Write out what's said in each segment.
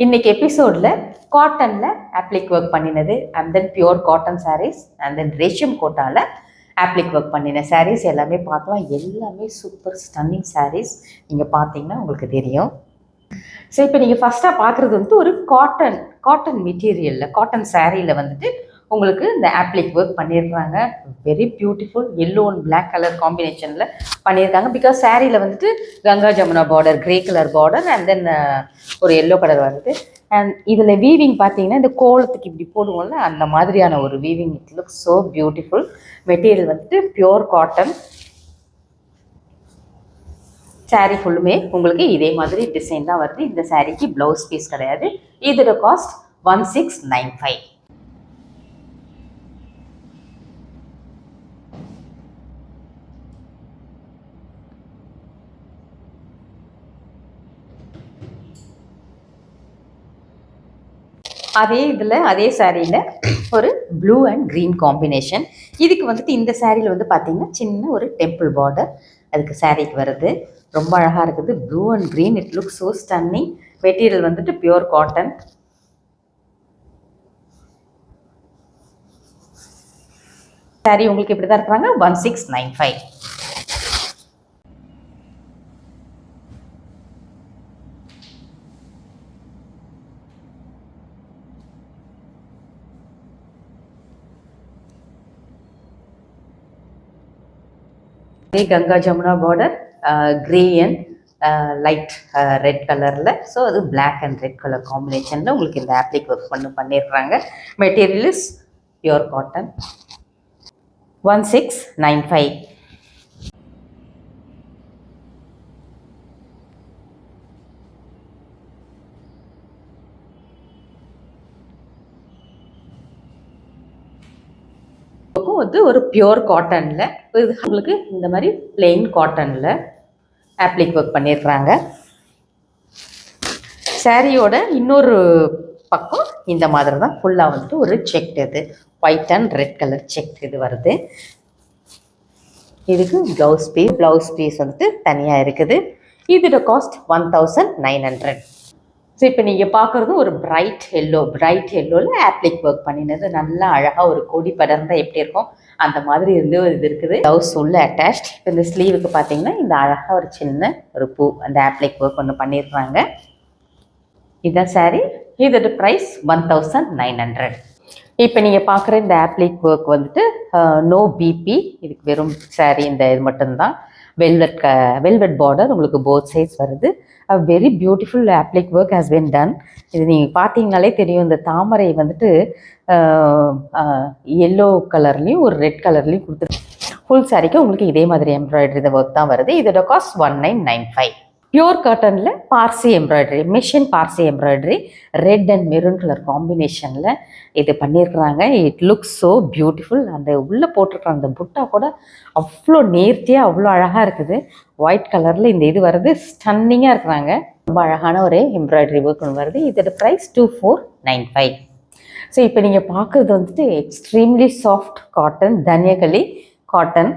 இன்னைக்கு எபிசோடில் காட்டனில் ஆப்ளிக் ஒர்க் பண்ணினது and then pure cotton sarees and then racism கோட்டாவில் ஆப்ளிக் ஒர்க் பண்ணின சாரீஸ் எல்லாமே பார்க்கலாம் எல்லாமே சூப்பர் ஸ்டன்னிங் சாரீஸ் நீங்கள் பார்த்தீங்கன்னா உங்களுக்கு தெரியும். ஸோ இப்போ நீங்கள் ஃபஸ்ட்டாக பார்க்குறது வந்துட்டு ஒரு காட்டன் காட்டன் மெட்டீரியலில் காட்டன் சாரியில் வந்துட்டு உங்களுக்கு இந்த ஆப்ளிக் ஒர்க் பண்ணியிருக்காங்க very beautiful yellow and black colour காம்பினேஷனில் பண்ணியிருக்காங்க. பிகாஸ் சாரியில் வந்துட்டு Ganga Jamuna border grey colour border and then ஒரு எல்லோ கலர் வருது. அண்ட் இதில் வீவிங் பார்த்தீங்கன்னா இந்த கோலத்துக்கு இப்படி போடுவோம்ல அந்த மாதிரியான ஒரு weaving it look so beautiful material வந்துட்டு பியோர் காட்டன் saree ஃபுல்லுமே உங்களுக்கு இதே மாதிரி டிசைன் தான் வருது. இந்த சாரீக்கு ப்ளவுஸ் பீஸ் கிடையாது. இதோட cost one six nine five அதே இதில் அதே சாரியில் ஒரு ப்ளூ அண்ட் க்ரீன் காம்பினேஷன் இதுக்கு வந்துட்டு இந்த சாரியில் வந்து பார்த்தீங்கன்னா சின்ன ஒரு டெம்பிள் பார்டர் அதுக்கு சாரிக்கு வருது. ரொம்ப அழகாக இருக்குது. Blue and green it look so stunning material வந்துட்டு பியூர் காட்டன் சாரி உங்களுக்கு இப்படி தான் இருக்கிறாங்க? One six nine five Ganga Jamuna border grey and light red கலரில் ஸோ அது பிளாக் அண்ட் ரெட் கலர் காம்பினேஷனில் உங்களுக்கு இந்த ஆப்ளிக் ஒர்க் பண்ணி பண்ணிடுறாங்க. Material is pure cotton one six nine five வந்து ஒரு பியோர் காட்டனில் இது உங்களுக்கு இந்த மாதிரி பிளெயின் காட்டனில் ஆப்ளிக் ஒர்க் பண்ணியிருக்கிறாங்க சாரியோட இன்னொரு பக்கம் இந்த மாதிரி தான். ஃபுல்லாக வந்துட்டு ஒரு செக் இது. White and red colour check இது வருது. இதுக்கு ப்ளவுஸ் பீஸ் ப்ளவுஸ் பீஸ் வந்துட்டு தனியாக இருக்குது. இதோட cost one thousand nine hundred so இப்போ நீங்கள் பார்க்குறது ஒரு பிரைட் எல்லோ பிரைட் எல்லோவில் ஆப்ளிக் ஒர்க் பண்ணினது. நல்லா அழகாக ஒரு கொடி படர்ந்தால் எப்படி இருக்கும்? அந்த மாதிரி இருந்து ஒரு இது இருக்குது. ப்ளவுஸ் உள்ள அட்டாச் இப்போ இந்த ஸ்லீவுக்கு பார்த்தீங்கன்னா இந்த அழகாக ஒரு சின்ன ஒரு பூ அந்த ஆப்ளிக் ஒர்க் ஒன்று பண்ணியிருக்காங்க இதான் சாரீ இதோட price one thousand nine hundred இப்போ நீங்கள் பார்க்குற இந்த ஆப்ளிக் ஒர்க் வந்துட்டு நோ பிபி இதுக்கு வெறும் சாரீ இந்த இது மட்டும்தான். வெல்வெட் க வெல்வெட் பார்டர் உங்களுக்கு போத் சைஸ் வருது. A very beautiful applique work has been done இது நீங்கள் பார்த்தீங்கனாலே தெரியும் இந்த தாமரை வந்துட்டு எல்லோ கலர்லேயும் ஒரு ரெட் கலர்லேயும் கொடுத்துருக்கு ஃபுல் சாரிக்கு உங்களுக்கு இதே மாதிரி எம்ப்ராய்டரி இந்த ஒர்க் தான் வருது. இதோட cost one nine nine five pure காட்டனில் Parsi embroidery machine Parsi embroidery red and maroon colour காம்பினேஷனில் இது பண்ணியிருக்கிறாங்க இட் லுக்ஸ் ஸோ பியூட்டிஃபுல் அந்த உள்ளே போட்டிருக்கிற அந்த புட்டா கூட அவ்வளோ நேர்த்தியாக அவ்வளோ அழகாக இருக்குது. ஒயிட் கலரில் இந்த இது வருது ஸ்டன்னிங்காக இருக்கிறாங்க. ரொம்ப அழகான ஒரு எம்ப்ராய்டரி ஒர்க் ஒன்று வருது. இதோட price two four nine five so இப்போ நீங்கள் பார்க்குறது வந்துட்டு extremely soft cotton Dhaniakhali cotton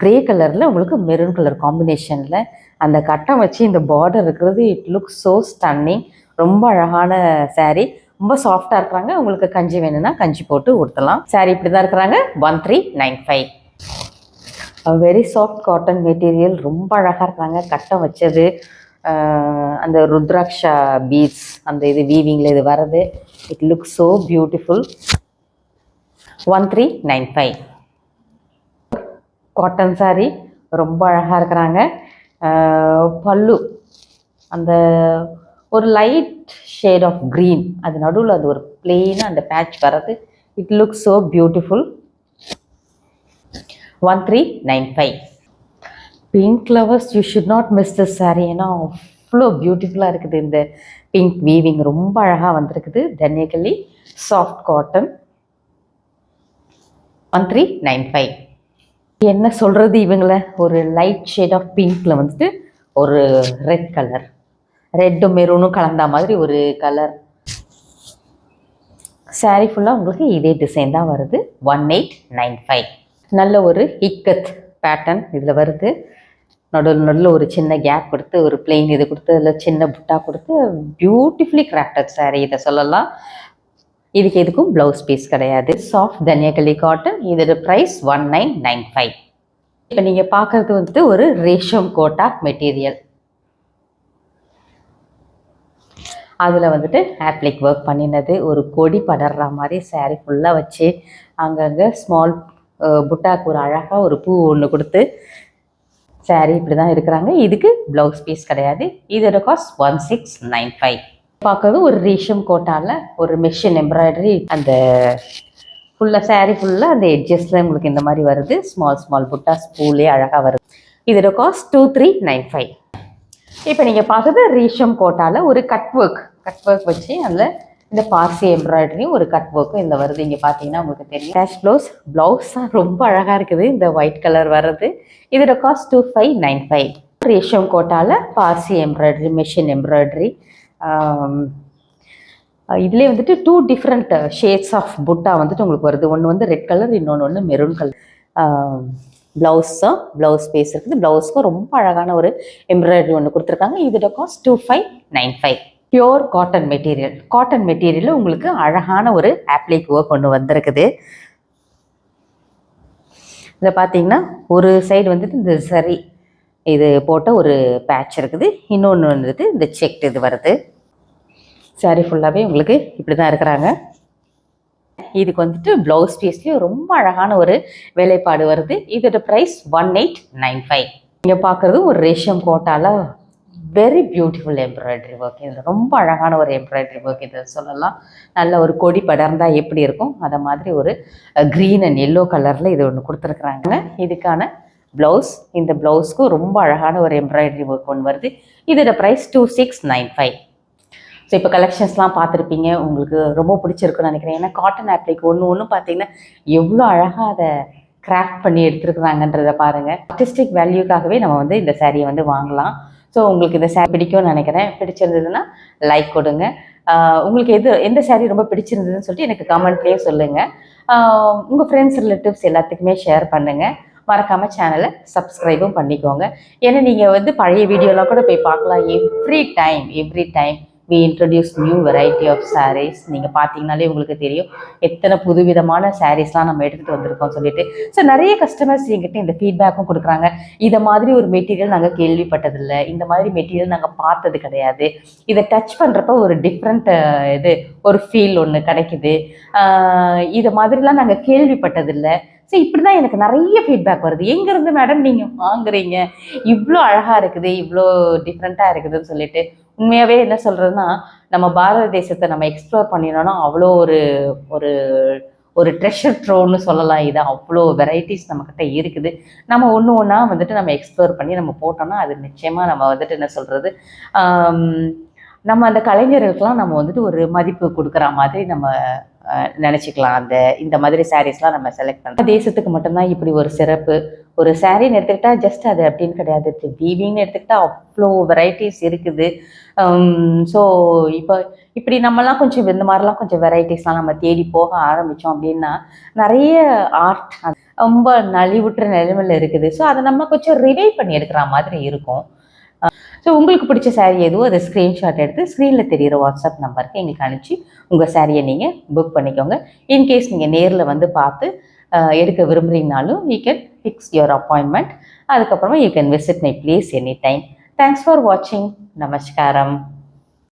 grey கலரில் உங்களுக்கு மெரூன் கலர் காம்பினேஷனில் அந்த கட்டம் வச்சு இந்த பார்டர் இருக்கிறது இட் லுக் ஸோ ஸ்டன்னிங் ரொம்ப அழகான saree. ரொம்ப சாஃப்டாக இருக்கிறாங்க. உங்களுக்கு கஞ்சி வேணும்னா கஞ்சி போட்டு கொடுத்தலாம் saree இப்படி தான் இருக்கிறாங்க one three nine five very soft cotton material ரொம்ப அழகாக இருக்கிறாங்க. கட்டம் வச்சது. அந்த ருத்ராட்சா பீட்ஸ் அந்த இது வீவிங்கில் இது வர்றது. It look so beautiful one three nine five cotton saree ரொம்ப அழகாக இருக்கிறாங்க. பல்லு. அந்த ஒரு லைட் ஷேட் ஆஃப் க்ரீன் அது நடுவில் அது ஒரு பிளெயினாக அந்த பேட்ச் வர்றது. It look so beautiful one three nine five pink lovers you should not miss the saree. ஏன்னா அவ்வளோ பியூட்டிஃபுல்லாக இருக்குது இந்த பிங்க் வீவிங் ரொம்ப அழகாக வந்திருக்குது. Dhaniakhali soft cotton one three nine five என்ன சொல்கிறது இவங்கள? ஒரு லைட் ஷேட் ஆஃப் பிங்க்கில் வந்துட்டு ஒரு ரெட் கலர் ரெட்டும் மெரூனும் கலந்த மாதிரி ஒரு கலர் saree ஃபுல்லாக உங்களுக்கு இதே டிசைன் தான் வருது. ஒன் எயிட் நைன் ஃபைவ் நல்ல ஒரு இக்கத் பேட்டர்ன் இதில் வருது. நடுவில் நடுவில் ஒரு சின்ன கேப் கொடுத்து ஒரு பிளெயின் இது கொடுத்து அதில் சின்ன புட்டா கொடுத்து பியூட்டிஃபுல்லி கிராஃப்டட் saree இதை சொல்லலாம். இதுக்கு எதுக்கும் ப்ளவுஸ் பீஸ் கிடையாது. சாஃப்ட் தனியகலி காட்டன் இதோட price one nine nine five இப்போ நீங்கள் பார்க்குறது வந்துட்டு ஒரு ரேஷம் கோட்டா மெட்டீரியல் அதில் வந்துட்டு ஆப்ளிக் ஒர்க் பண்ணினது ஒரு கொடி படர்ற மாதிரி சேரீ ஃபுல்லாக வச்சு அங்கங்கே ஸ்மால் புட்டாக்கு ஒரு அழகாக ஒரு பூ ஒன்று கொடுத்து saree இப்படி தான் இருக்கிறாங்க. இதுக்கு ப்ளவுஸ் பீஸ் கிடையாது. இதோட cost one six nine five பார்க்கறது ஒரு ரேஷம் கோட்டாவில் ஒரு மெஷின் எம்ப்ராய்டரி அந்த ஃபுல்லாக saree ஃபுல்லாக அந்த எட்ஜஸில் உங்களுக்கு இந்த மாதிரி வருது. ஸ்மால் ஸ்மால் புட்டாஸ் பூலே அழகாக வருது. இதோட cost two three nine five இப்போ நீங்கள் பார்க்குறது ரேஷம் கோட்டாவில் ஒரு கட் ஒர்க் கட் ஒர்க் வச்சு அதில் இந்த பார்சி எம்ப்ராய்டரியும் ஒரு கட் ஒர்க்கும் இந்த வருது. இங்கே பார்த்தீங்கன்னா உங்களுக்கு தெரியும். கேஷ் ப்ளவுஸ் ப்ளவுஸ் தான் ரொம்ப அழகாக இருக்குது. இந்த ஒயிட் கலர் வர்றது. இதோட cost two five nine five racism கோட்டாவில் பார்சி எம்ப்ராய்டரி மெஷின் எம்ப்ராய்டரி இதுலேயே வந்துட்டு டூ டிஃப்ரெண்ட் ஷேட்ஸ் ஆஃப் புட்டா வந்துட்டு உங்களுக்கு வருது. ஒன்று வந்து ரெட் கலர் இன்னொன்று ஒன்று மெரூன் கலர் ப்ளவுஸும் ப்ளவுஸ் பேஸ் இருக்குது. ப்ளவுஸ்க்கும் ரொம்ப அழகான ஒரு எம்ப்ராய்டரி ஒன்று கொடுத்துருக்காங்க. இதோட cost two five nine five pure cotton material cotton மெட்டீரியலில் உங்களுக்கு அழகான ஒரு ஆப்ளிக் ஒர்க் ஒன்று வந்திருக்குது. இதை பார்த்தீங்கன்னா ஒரு சைடு வந்துட்டு இந்த சரி இது போட்ட ஒரு பேட்ச் இருக்குது. இன்னொன்று வந்துட்டு இந்த செக் இது வருது. சாரி ஃபுல்லாகவே உங்களுக்கு இப்படி தான் இருக்கிறாங்க. இதுக்கு வந்துட்டு ப்ளவுஸ் பீஸ்லேயும் ரொம்ப அழகான ஒரு வேலைப்பாடு வருது. இதோட price one eight nine five நீங்கள் பார்க்குறது ஒரு ரேஷம் கோட்டால வெரி பியூட்டிஃபுல் எம்ப்ராய்டரி ஒர்க் இது ரொம்ப அழகான ஒரு எம்ப்ராய்டரி ஒர்க் இதை சொல்லலாம். நல்ல ஒரு கொடி படர்ந்தால் எப்படி இருக்கும்? அதை மாதிரி ஒரு க்ரீன் அண்ட் எல்லோ கலரில் இது ஒன்று கொடுத்துருக்குறாங்க. இதுக்கான ப்ளவுஸ் இந்த ப்ளவுஸ்க்கு ரொம்ப அழகான ஒரு எம்ப்ராய்டரி ஒர்க் ஒன்று வருது. இதோட price two six nine five so இப்போ கலெக்ஷன்ஸ்லாம் பார்த்துருப்பீங்க. உங்களுக்கு ரொம்ப பிடிச்சிருக்குன்னு நினைக்கிறேன். ஏன்னா காட்டன் ஆப்ளிக் ஒன்று ஒன்று பார்த்தீங்கன்னா எவ்வளோ அழகாக அதை கிராக் பண்ணி எடுத்துருக்குறாங்கன்றதை பாருங்கள் ஆர்டிஸ்டிக் வேல்யூக்காகவே நம்ம வந்து இந்த சேரீயை வந்து வாங்கலாம். ஸோ உங்களுக்கு இந்த சேரீ பிடிக்கும்னு நினைக்கிறேன். பிடிச்சிருந்ததுன்னா லைக் கொடுங்க. உங்களுக்கு எது எந்த சேரீ ரொம்ப பிடிச்சிருந்ததுன்னு சொல்லிட்டு எனக்கு கமெண்ட்லேயே சொல்லுங்கள் உங்கள் ஃப்ரெண்ட்ஸ் ரிலேட்டிவ்ஸ் எல்லாத்துக்குமே ஷேர் பண்ணுங்கள் மறக்காமல் சேனலை சப்ஸ்கிரைபும் பண்ணிக்கோங்க. ஏன்னா நீங்கள் வந்து பழைய வீடியோலாம் கூட போய் பார்க்கலாம். Every time every time we introduce new variety of sarees நீங்கள் பார்த்தீங்கனாலே உங்களுக்கு தெரியும். எத்தனை புதுவிதமான சாரீஸ்லாம் நம்ம எடுத்துகிட்டு வந்திருக்கோம் சொல்லிட்டு. ஸோ நிறைய கஸ்டமர்ஸ் எங்கிட்ட இந்த ஃபீட்பேக்கும் கொடுக்குறாங்க. இதை மாதிரி ஒரு மெட்டீரியல் நாங்கள் கேள்விப்பட்டதில்லை. இந்த மாதிரி மெட்டீரியல் நாங்கள் பார்த்தது கிடையாது. இதை டச் பண்ணுறப்ப ஒரு டிஃப்ரெண்ட் இது ஒரு ஃபீல் ஒன்று கிடைக்குது. இதை மாதிரிலாம் நாங்கள் கேள்விப்பட்டதில்லை. ஸோ இப்படி தான் எனக்கு நிறைய ஃபீட்பேக் வருது. எங்கேருந்து மேடம் நீங்கள் வாங்குறீங்க? இவ்வளோ அழகாக இருக்குது இவ்வளோ டிஃப்ரெண்ட்டாக இருக்குதுன்னு சொல்லிட்டு. உண்மையாகவே என்ன சொல்கிறதுனா நம்ம பாரத தேசத்தை நம்ம எக்ஸ்ப்ளோர் பண்ணினோம்னா அவ்வளோ ஒரு ஒரு ஒரு ட்ரெஷர் ட்ரோன்னு சொல்லலாம். இது அவ்வளோ வெரைட்டிஸ் நம்மக்கிட்ட இருக்குது. நம்ம ஒன்று ஒன்றா வந்துட்டு நம்ம எக்ஸ்ப்ளோர் பண்ணி நம்ம போட்டோம்னா அது நிச்சயமாக நம்ம வந்துட்டு என்ன சொல்கிறது நம்ம அந்த கலைஞர்களுக்கெல்லாம் நம்ம வந்துட்டு ஒரு மதிப்பு கொடுக்குற மாதிரி நம்ம நினச்சிக்கலாம். அந்த இந்த மாதிரி சாரீஸ்லாம் நம்ம செலக்ட் பண்ணலாம் தேசத்துக்கு மட்டும்தான் இப்படி ஒரு சிறப்பு. ஒரு சாரீன்னு எடுத்துக்கிட்டா ஜஸ்ட் அது அப்படின்னு கிடையாது. வீவிங்னு எடுத்துக்கிட்டா அவ்வளோ வெரைட்டிஸ் இருக்குது. ஸோ இப்போ இப்படி நம்மலாம் கொஞ்சம் இந்த மாதிரிலாம் கொஞ்சம் வெரைட்டிஸ்லாம் நம்ம தேடி போக ஆரம்பித்தோம் அப்படின்னா நிறைய ஆர்ட் ரொம்ப நலிவுற்ற நிலைமையில் இருக்குது. ஸோ அதை நம்ம கொஞ்சம் ரிவைவ் பண்ணி எடுக்கிற மாதிரி இருக்கும். ஸோ உங்களுக்கு பிடிச்ச சாரீ எதுவோ அதை ஸ்க்ரீன்ஷாட் எடுத்து ஸ்க்ரீனில் தெரியிற வாட்ஸ்அப் நம்பருக்கு எங்களுக்கு அனுப்பிச்சு உங்கள் சாரியை நீங்கள் புக் பண்ணிக்கோங்க. இன்கேஸ் நீங்கள் நேரில் வந்து பார்த்து எடுக்க விரும்புகிறீங்கனாலும் you can fix your appointment அதுக்கப்புறமா you can visit my place any time thanks for வாட்சிங் நமஸ்காரம்